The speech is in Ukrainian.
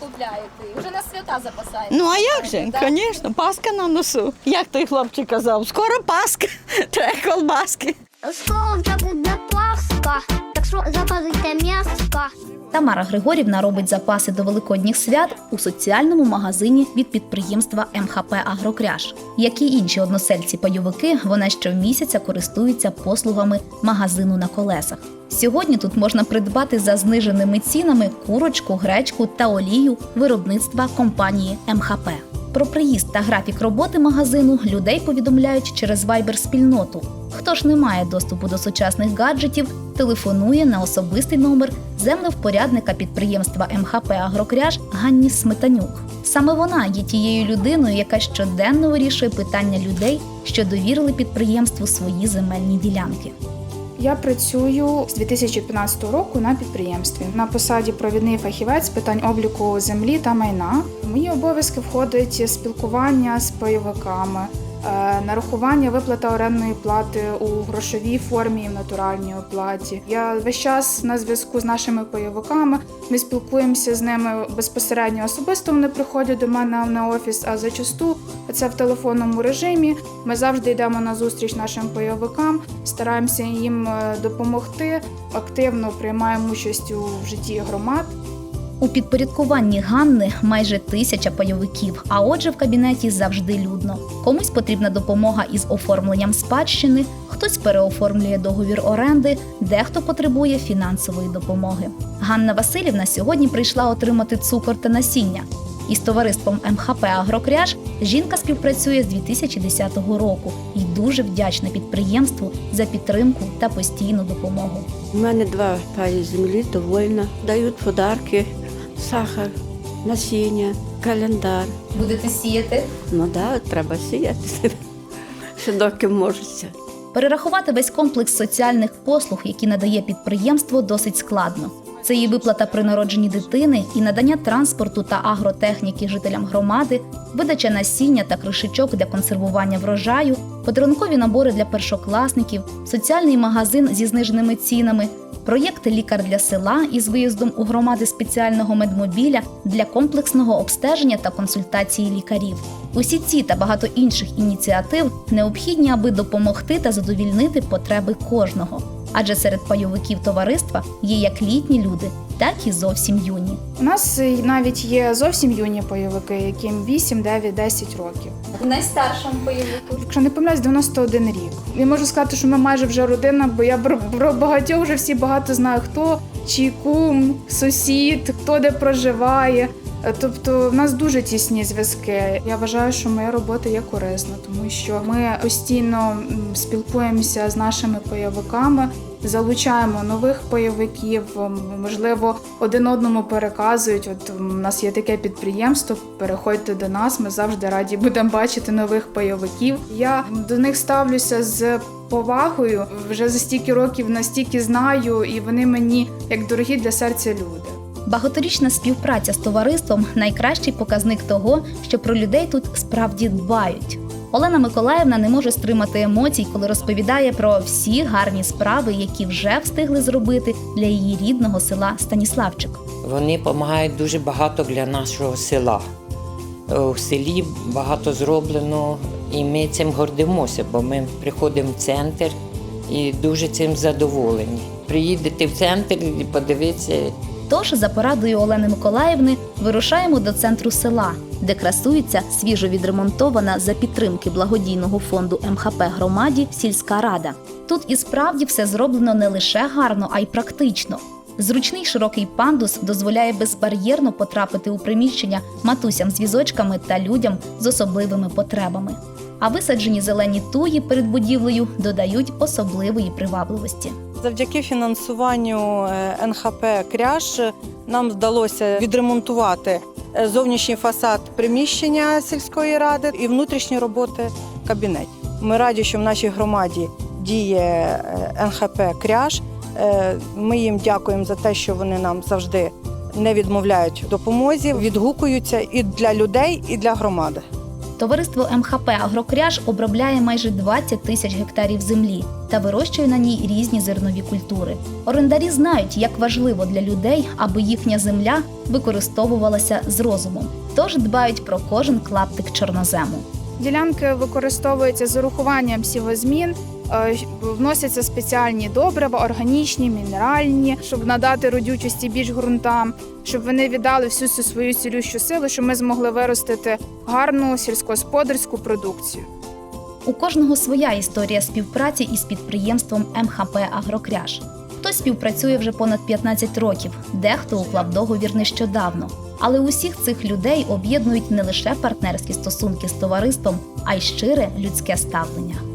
купляєте? Вже на свята запасаєте? Ну а як же? Так? Звісно, паска на носу. Як той хлопчик казав, скоро паска, треба колбаски. Скоро вже Пасха, так що запазуйте м'яско. Тамара Григорівна робить запаси до великодніх свят у соціальному магазині від підприємства МХП Агрокряж. Як і інші односельці-пайовики, вона щомісяця користується послугами магазину на колесах. Сьогодні тут можна придбати за зниженими цінами курочку, гречку та олію виробництва компанії МХП. Про приїзд та графік роботи магазину людей повідомляють через Viber спільноту. Хто ж не має доступу до сучасних гаджетів, телефонує на особистий номер землевпорядника підприємства МХП Агрокряж Ганні Сметанюк. Саме вона є тією людиною, яка щоденно вирішує питання людей, що довірили підприємству свої земельні ділянки. Я працюю з 2015 року на підприємстві на посаді провідний фахівець питань обліку землі та майна. В мої обов'язки входить спілкування з пайовиками, нарахування виплата орендної плати у грошовій формі і в натуральній оплаті. Я весь час на зв'язку з нашими пайовиками. Ми спілкуємося з ними безпосередньо особисто. Вони приходять до мене на офіс, а зачасту це в телефонному режимі. Ми завжди йдемо на зустріч нашим пайовикам, стараємося їм е, допомогти. Активно приймаємо участь у житті громад. У підпорядкуванні Ганни майже тисяча пайовиків, а отже, в кабінеті завжди людно. Комусь потрібна допомога із оформленням спадщини, хтось переоформлює договір оренди, дехто потребує фінансової допомоги. Ганна Васильівна сьогодні прийшла отримати цукор та насіння. Із товариством МХП Агрокряж жінка співпрацює з 2010 року і дуже вдячна підприємству за підтримку та постійну допомогу. У мене два паї землі довольна. Дають подарки, сахар, насіння, календар. Будете сіяти? Ну да, треба сіяти. Ще доки можеться. Перерахувати весь комплекс соціальних послуг, які надає підприємство, досить складно. Це і виплата при народженні дитини, і надання транспорту та агротехніки жителям громади, видача насіння та кришечок для консервування врожаю, подарункові набори для першокласників, соціальний магазин зі зниженими цінами, проєкт Лікар для села із виїздом у громади спеціального медмобіля для комплексного обстеження та консультації лікарів. Усі ці та багато інших ініціатив необхідні, аби допомогти та задовільнити потреби кожного. Адже серед пайовиків товариства є як літні люди, так і зовсім юні. У нас навіть є зовсім юні пайовики, яким 8, 9, 10 років. Найстаршому пайовику. Якщо не помиляюсь, 91 рік. Я можу сказати, що ми майже вже родина, бо я про, про багатьох вже всі багато знаю, хто чий кум, сусід, хто де проживає. Е, Тобто в нас дуже тісні зв'язки. Я вважаю, що моя робота є корисна, тому що ми постійно спілкуємося з нашими пайовиками, залучаємо нових пайовиків. Можливо, один одному переказують. От у нас є таке підприємство. Переходьте до нас. Ми завжди раді будемо бачити нових пайовиків. Я до них ставлюся з повагою. Вже за стільки років настільки знаю, і вони мені як дорогі для серця люди. Багаторічна співпраця з товариством найкращий показник того, що про людей тут справді дбають. Олена Миколаївна не може стримати емоцій, коли розповідає про всі гарні справи, які вже встигли зробити для її рідного села Станіславчик. Вони допомагають дуже багато для нашого села. Е, У селі багато зроблено, і ми цим гордимося, бо ми приходимо в центр і дуже цим задоволені. Приїдете в центр і подивитися, Тож, за порадою Олени Миколаївни, вирушаємо до центру села, де красується свіжо відремонтована за підтримки благодійного фонду МХП громаді сільська рада. Тут і справді все зроблено не лише гарно, а й практично. Зручний широкий пандус дозволяє безбар'єрно потрапити у приміщення матусям з візочками та людям з особливими потребами. А висаджені зелені туї перед будівлею додають особливої привабливості. Завдяки фінансуванню е, НХП Кряж нам вдалося відремонтувати е, зовнішній фасад приміщення сільської ради і внутрішні роботи кабінетів. Ми раді, що в нашій громаді діє е, НХП Кряж. Ми їм дякуємо за те, що вони нам завжди не відмовляють допомозі, відгукуються і для людей, і для громади. Товариство МХП Агрокряж обробляє майже 20 тисяч гектарів землі. та вирощує на ній різні зернові культури. Орендарі знають, як важливо для людей, аби їхня земля використовувалася з розумом, тож дбають про кожен клаптик чорнозему. Ділянки використовуються з урахуванням сівозмін. Е, Вносяться спеціальні добрива, органічні, мінеральні, щоб надати родючості більш ґрунтам, щоб вони віддали всю цю свою цілющу силу, щоб ми змогли виростити гарну сільськогосподарську продукцію. У кожного своя історія співпраці із підприємством МХП Агрокряж. Хтось співпрацює вже понад 15 років, дехто уклав договір нещодавно. Але усіх цих людей об'єднують не лише партнерські стосунки з товариством, а й щире людське ставлення.